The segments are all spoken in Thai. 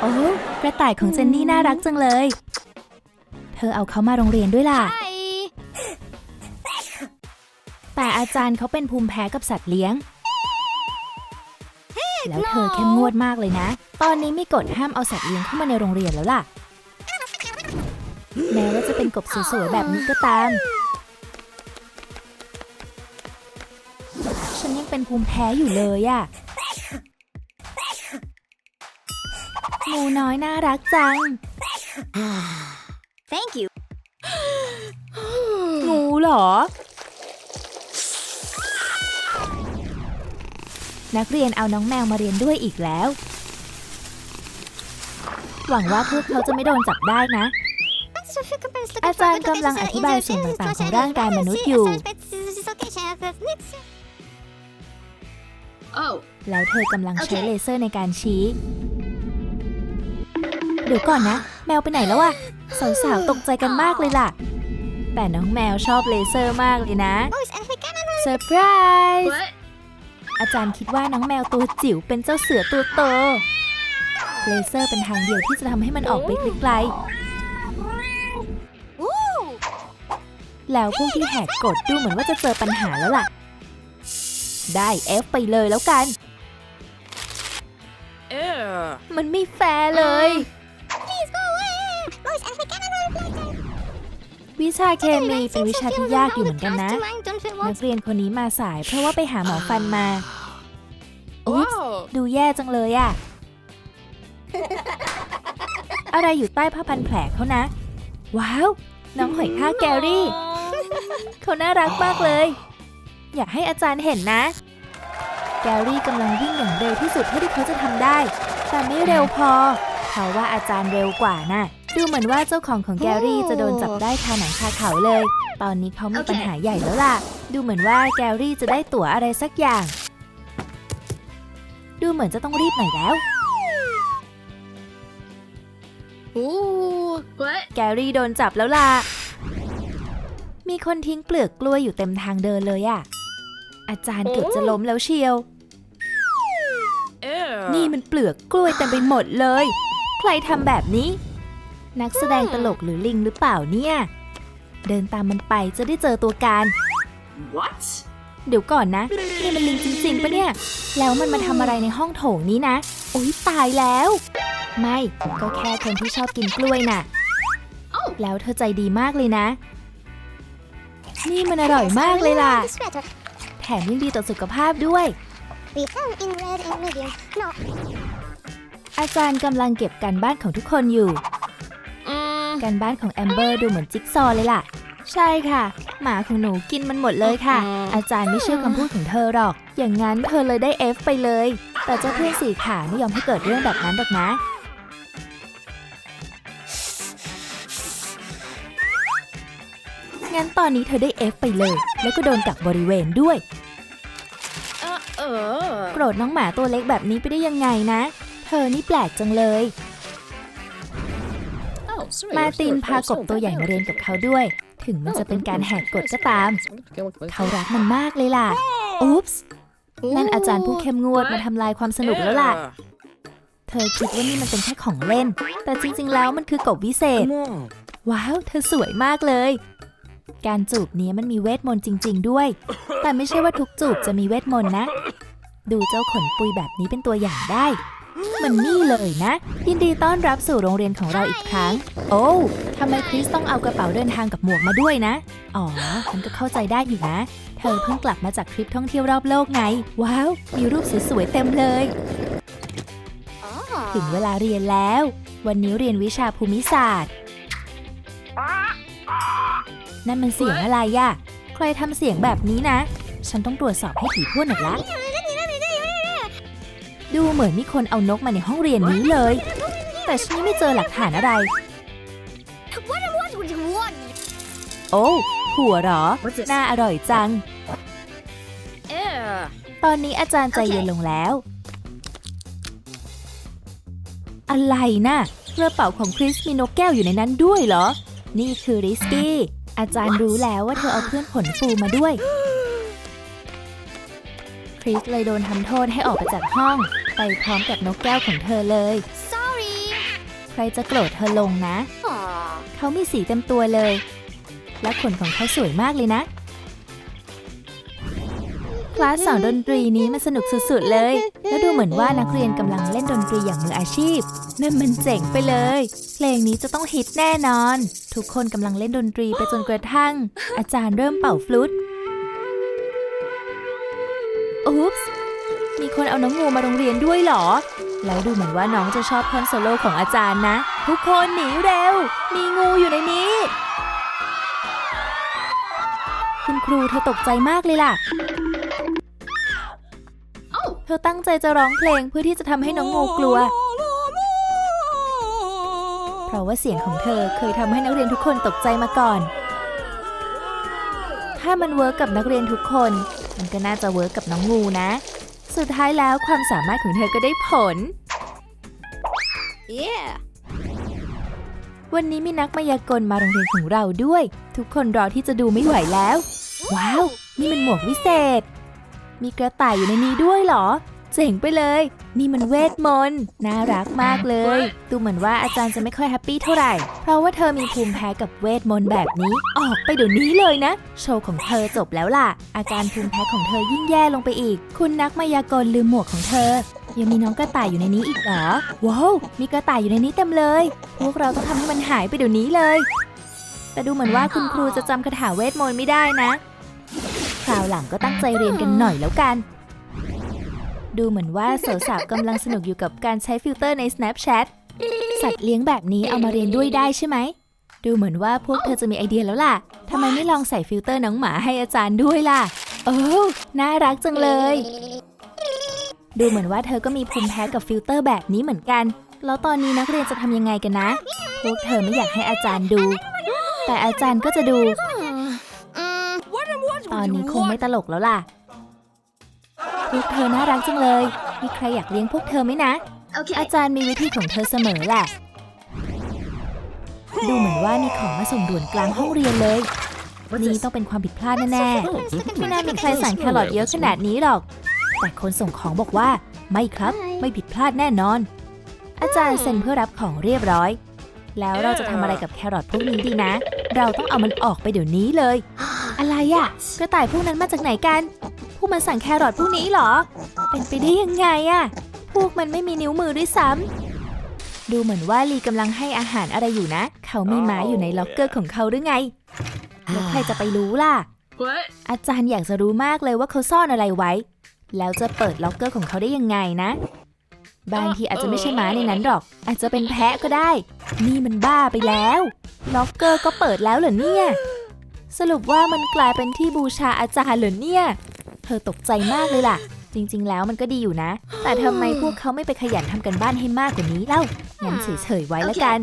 โอ้กระต่ายของเจนนี่น่ารักจังเลย เธอเอาเขามาโรงเรียนด้วยล่ะ แต่อาจารย์เขาเป็นภูมิแพ้กับสัตว์เลี้ยง แล้วเธอเข้มงวดมากเลยนะ ตอนนี้มีกฎห้ามเอาสัตว์เลี้ยงเข้ามาในโรงเรียนแล้วล่ะ แม้ว่าจะเป็นกบสวยๆแบบนี้ก็ตาม ฉันยังเป็นภูมิแพ้อยู่เลยอะ หมูน้อยน่ารักจัง Thank you. งูเหรอ นักเรียนเอาน้องแมวมาเรียนด้วยอีกแล้ว หวังว่าพวกเขาจะไม่โดนจับได้นะ อาจารย์กำลังอธิบายส่วนต่างๆของร่างกายมนุษย์อยู่ Oh, แล้วเธอกำลังใช้โอเคเลเซอร์ในการชี้ เดี๋ยวก่อนนะ แมวไปไหนแล้วอะสาวๆตกใจกันมากเลยล่ะ แต่น้องแมวชอบเลเซอร์มากเลยนะเซอร์ไพรส์ what? อาจารย์คิดว่าน้องแมวตัวจิ๋วเป็นเจ้าเสือตัวโตเลเซอร์เป็นทางเดียวที่จะทำให้มันออกไปไกลๆแล้วพวกที่แหกกฎดูเหมือนว่าจะเจอปัญหาแล้วล่ะ ได้ F ไปเลยแล้วกัน มันไม่แฟร์เลย วิชาเคมีเป็นวิชาที่ยากอยู่เหมือนกันนะ นักเรียนคนนี้มาสายเพราะว่าไปหาหมอฟันมา อุ๊บดูแย่จังเลยอะอะไรอยู่ใต้ผ้าพันแผลเขานะ ว้าว น้องหอยทากแกรี่ เขาน่ารักมากเลย อยากให้อาจารย์เห็นนะ แกรี่กำลังวิ่งอย่างเร็วที่สุดเท่าที่เขาจะทำได้ แต่ไม่เร็วพอเขาว่าอาจารย์เร็วกว่าน่ะ ดูเหมือนว่าเจ้าของของแกรี่จะโดนจับได้คาหนังคาเขาเลย ตอนนี้เขามีปัญหาใหญ่แล้วล่ะ ดูเหมือนว่าแกรี่จะได้ตั๋วอะไรสักอย่าง ดูเหมือนจะต้องรีบหน่อยแล้ว Ooh, what? แกรี่โดนจับแล้วล่ะ มีคนทิ้งเปลือกกล้วยอยู่เต็มทางเดินเลยอะอาจารย์เกือบจะล้มแล้วเชียว นี่มันเปลือกกล้วยเต็มไปหมดเลย ใครทำแบบนี้ นักแสดงตลกหรือลิงหรือเปล่าเนี่ย เดินตามมันไปจะได้เจอตัวการ What? เดี๋ยวก่อนนะ นี่มันลิงจริงๆปะเนี่ย แล้วมันมาทำอะไรในห้องโถงนี้นะ โอ๊ยตายแล้ว ไม่ ก็แค่คนที่ชอบกินกล้วยน่ะเอ้าแล้วเธอใจดีมากเลยนะ นี่มันอร่อยมากเลยล่ะ แถมยังดีต่อสุขภาพด้วย We come in red and medium. No, อาจารย์กำลังเก็บการบ้านของทุกคนอยู่ Mm, การบ้านของแอมเบอร์ดูเหมือนจิ๊กซอว์เลยล่ะ ใช่ค่ะ หมาของหนูกินมันหมดเลยค่ะอืมอาจารย์ไม่เชื่อคำพูดของเธอหรอก อย่างนั้นเธอเลยได้ F ไปเลย แต่เจ้าเพื่อนสีขาไม่ยอมให้เกิดเรื่องแบบนั้นหรอกนะ งั้นตอนนี้เธอได้ F ไปเลย แล้วก็โดนกักบริเวณด้วย uh, uh. โกรธน้องหมาตัวเล็กแบบนี้ไปได้ยังไงนะ เธอนี่แปลกจังเลย Oh, sorry. มาร์ตินพากบตัวใหญ่มาเรียนกับเขาด้วย ถึงมันจะเป็นการแหกกฎก็ตาม เขารักมันมากเลยล่ะ อุ๊ปส์นั่นอาจารย์ผู้เข้มงวดมาทำลายความสนุกแล้วล่ะ เธอคิดว่านี่มันเป็นแค่ของเล่น แต่จริง ๆ แล้วมันคือกบวิเศษ ว้าว เธอสวยมากเลย การจูบนี้มันมีเวทมนต์จริง ๆ ด้วย แต่ไม่ใช่ว่าทุกจูบจะมีเวทมนต์นะ ดูเจ้าขนปุยแบบนี้เป็นตัวอย่างได้ มันนี่เลยนะ ยินดีต้อนรับสู่โรงเรียนของเราอีกครั้ง โอ้ทำไมคริสต้องเอากระเป๋าเดินทางกับหมวกมาด้วยนะ อ๋อฉันก็เข้าใจได้อยู่นะ เธอเพิ่งกลับมาจากทริปท่องเที่ยวรอบโลกไง ว้าว มีรูปสวยๆเต็มเลย ถึงเวลาเรียนแล้ว วันนี้เรียนวิชาภูมิศาสตร์ นั่นมันเสียงอะไรอะใครทำเสียงแบบนี้นะ ฉันต้องตรวจสอบให้ถี่ถ้วนหน่อยละ ดูเหมือนมีคนเอานกมาในห้องเรียนนี้เลย แต่ฉันไม่เจอหลักฐานอะไร โอ้หัวเหรอ น่าอร่อยจัง ตอนนี้อาจารย์ใจเย็นลงแล้ว อะไรนะ่ะกระเป๋าของคริสมีนกแก้วอยู่ในนั้นด้วยเหรอ นี่คือริสกี้ อาจารย์รู้แล้วว่าเธอเอาเพื่อนขนฟูมาด้วย ริสเลยโดนทำโทษให้ออกไปจากห้อง ไปพร้อมกับนกแก้วของเธอเลย Sorry. รจะโกรธเธอลงนะ Aw. เขามีสีเต็มตัวเลย และขนของเขาสวยมากเลยนะ คลาสสอนดนตรีนี้มันสนุกสุดๆเลย แล้วดูเหมือนว่านักเรียนกำลังเล่นดนตรีอย่างมืออาชีพนั่นมันเจ๋งไปเลย เพลงนี้จะต้องฮิตแน่นอน ทุกคนกำลังเล่นดนตรีไปจนกระทั่ง อาจารย์เริ่มเป่าฟลุต เอาน้องงูมาโรงเรียนด้วยเหรอ แล้วดูเหมือนว่าน้องจะชอบคอนโซโลของอาจารย์นะ ทุกคนหนีเร็ว มีงูอยู่ในนี้ คุณครูเธอตกใจมากเลยล่ะ เธอตั้งใจจะร้องเพลงเพื่อที่จะทำให้น้องงูกลัว เพราะว่าเสียงของเธอเคยทำให้นักเรียนทุกคนตกใจมาก่อน ถ้ามันเวิร์กกับนักเรียนทุกคน มันก็น่าจะเวิร์กกับน้องงูนะ สุดท้ายแล้วความสามารถของเธอก็ได้ผล Yeah. วันนี้มีนักมายากลมาโรงเรียนของเราด้วย ทุกคนรอที่จะดูไม่ไหวแล้ว ว้าว นี่มันหมวกวิเศษ มีกระต่ายอยู่ในนี้ด้วยเหรอ เจ๋งไปเลย นี่มันเวทมนต์น่ารักมากเลย ดูเหมือนว่าอาจารย์จะไม่ค่อยแฮปปี้เท่าไหร่ เพราะว่าเธอมีภูมิแพ้กับเวทมนต์แบบนี้ ออกไปเดี๋ยวนี้เลยนะ โชว์ของเธอจบแล้วล่ะ อาการภูมิแพ้ของเธอยิ่งแย่ลงไปอีก คุณนักมายากลลืมหมวกของเธอ ยังมีน้องกระต่ายอยู่ในนี้อีกเหรอ ว้าวมีกระต่ายอยู่ในนี้เต็มเลย พวกเราต้องทำให้มันหายไปเดี๋ยวนี้เลย แต่ดูเหมือนว่าคุณครูจะจำคาถาเวทมนต์ไม่ได้นะคราวหลังก็ตั้งใจเรียนกันหน่อยแล้วกัน ดูเหมือนว่าสาวๆกำลังสนุกอยู่กับการใช้ฟิลเตอร์ใน Snapchat สัตว์เลี้ยงแบบนี้เอามาเรียนด้วยได้ใช่ไหม ดูเหมือนว่าพวกเธอจะมีไอเดียแล้วล่ะทำไมไม่ลองใส่ฟิลเตอร์น้องหมาให้อาจารย์ด้วยล่ะ โอ้วน่ารักจังเลย ดูเหมือนว่าเธอก็มีภูมิแพ้กับฟิลเตอร์แบบนี้เหมือนกัน แล้วตอนนี้นักเรียนจะทำยังไงกันนะ พวกเธอไม่อยากให้อาจารย์ดู แต่อาจารย์ก็จะดู Mm. ตอนนี้คงไม่ตลกแล้วล่ะ พวกเธอน่ารักจังเลย มีใครอยากเลี้ยงพวกเธอไหมนะ Okay. อาจารย์มีวิธีของเธอเสมอแหละ ดูเหมือนว่ามีของมาส่งด่วนกลางห้องเรียนเลย นี่ต้องเป็นความผิดพลาดแน่ๆ ไม่น่ามีใครสั่งแครอทเยอะขนาดนี้หรอก แต่คนส่งของบอกว่า ไม่ครับ ไม่ผิดพลาดแน่นอน อาจารย์เซ็นเพื่อรับของเรียบร้อย แล้วเราจะทำอะไรกับแครอทพวกนี้ดีนะ เราต้องเอามันออกไปเดี๋ยวนี้เลย อะไรอะกระต่ายพวกนั้นมาจากไหนกัน พวกมันสั่งแครอทพวกนี้เหรอ เป็นไปได้ยังไงอะพวกมันไม่มีนิ้วมือด้วยซ้ำ ดูเหมือนว่าลีกำลังให้อาหารอะไรอยู่นะ เขามีไม้อยู่ในล็อกเกอร์ของเขาหรือไง แล้วใครจะไปรู้ล่ะ What? อาจารย์อยากจะรู้มากเลยว่าเขาซ่อนอะไรไว้ แล้วจะเปิดล็อกเกอร์ของเขาได้ยังไงนะ บางทีอาจจะไม่ใช่ม้าในนั้นหรอก อาจจะเป็นแพะก็ได้ นี่มันบ้าไปแล้ว ล็อกเกอร์ก็เปิดแล้วเหรอเนี่ย สรุปว่ามันกลายเป็นที่บูชาอาจารย์เหรอเนี่ย เธอตกใจมากเลยล่ะ จริงๆ แล้วมันก็ดีอยู่นะ แต่ทำไมพวกเขาไม่ไปขยันทำกันบ้านให้มากกว่านี้เล่างั้นเฉยๆไว้ละกัน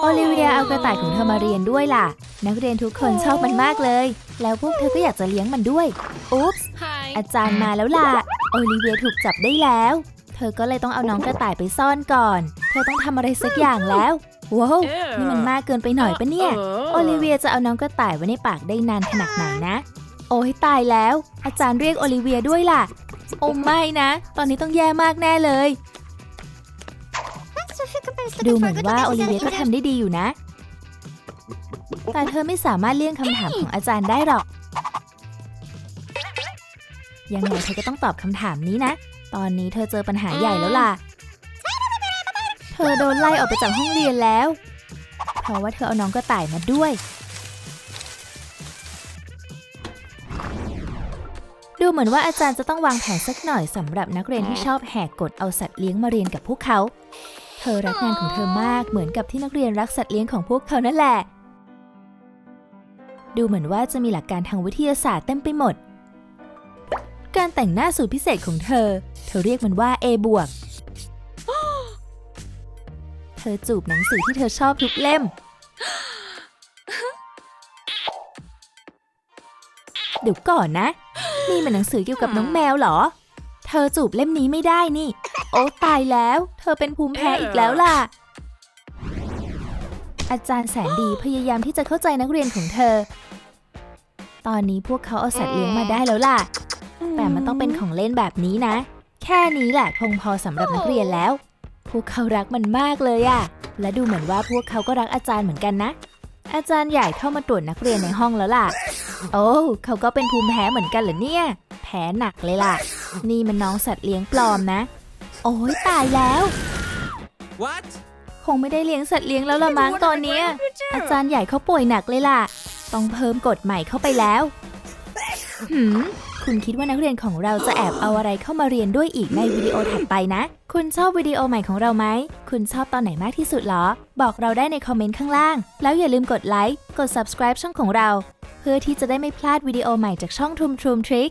โอลิเวียเอากระต่ายของเธอมาเรียนด้วยล่ะ นักเรียนทุกคนชอบมันมากเลย แล้วพวกเธอก็อยากจะเลี้ยงมันด้วย อุ๊ปส์ Hi. อาจารย์มาแล้วล่ะ โอลิเวียถูกจับได้แล้ว เธอก็เลยต้องเอาน้องกระต่ายไปซ่อนก่อน เธอต้องทำอะไรสักอย่างแล้วว้าวนี่มันมากเกินไปหน่อยปะเนี่ย โอลิเวียจะเอาน้องกระต่ายไว้ในปากได้นานขนาดไหนนะ โอ้ยตายแล้ว อาจารย์เรียกโอลิเวียด้วยล่ะ โอ้ไม่นะ ตอนนี้ต้องแย่มากแน่เลย ดูเหมือนว่าโอลิเวียก็ทำได้ดีอยู่นะ แต่เธอไม่สามารถเลี่ยงคำถามของอาจารย์ได้หรอก ยังไงเธอก็ต้องตอบคำถามนี้นะ ตอนนี้เธอเจอปัญหาใหญ่แล้วล่ะ เธอโดนไล่ออกไปจากห้องเรียนแล้ว เพราะว่าเธอเอาน้องกระต่ายมาด้วย ดูเหมือนว่าอาจารย์จะต้องวางแผนสักหน่อยสำหรับนักเรียนที่ชอบแหกกฎเอาสัตว์เลี้ยงมาเรียนกับพวกเขา เธอรักงานของเธอมากเหมือนกับที่นักเรียนรักสัตว์เลี้ยงของพวกเขานั่นแหละ ดูเหมือนว่าจะมีหลักการทางวิทยาศาสตร์เต็มไปหมด การแต่งหน้าสูตรพิเศษของเธอ เธอเรียกมันว่า A บวก เธอจูบหนังสือที่เธอชอบทุกเล่มเดี๋ยวก่อนนะ นี่มันหนังสือเกี่ยวกับน้องแมวเหรอ เธอจูบเล่มนี้ไม่ได้นี่ โอ้ตายแล้ว เธอเป็นภูมิแพ้อีกแล้วล่ะ อาจารย์แสนดีพยายามที่จะเข้าใจนักเรียนของเธอ ตอนนี้พวกเขาเอาสัตว์เลี้ยงมาได้แล้วล่ะ แต่มันต้องเป็นของเล่นแบบนี้นะ แค่นี้แหละคงพอสำหรับนักเรียนแล้ว พวกเขารักมันมากเลยอะและดูเหมือนว่าพวกเขาก็รักอาจารย์เหมือนกันนะ อาจารย์ใหญ่เข้ามาตรวจนักเรียนในห้องแล้วล่ะ โอ้เขาก็เป็นภูมิแพ้เหมือนกันเหรอเนี่ย แพ้หนักเลยล่ะ นี่มันน้องสัตว์เลี้ยงปลอมนะ โอ้ยตายแล้ว What? คงไม่ได้เลี้ยงสัตว์เลี้ยงแล้วละมั้งตอนเนี้ย อาจารย์ใหญ่เขาป่วยหนักเลยล่ะ ต้องเพิ่มกฎใหม่เข้าไปแล้ว หืม คุณคิดว่านักเรียนของเราจะแอบเอาอะไรเข้ามาเรียนด้วยอีกในวิดีโอถัดไปนะ คุณชอบวิดีโอใหม่ของเราไหม คุณชอบตอนไหนมากที่สุดเหรอ บอกเราได้ในคอมเมนต์ข้างล่าง แล้วอย่าลืมกดไลค์ กด subscribe ช่องของเรา เพื่อที่จะได้ไม่พลาดวิดีโอใหม่จากช่องทุมทรูมทริค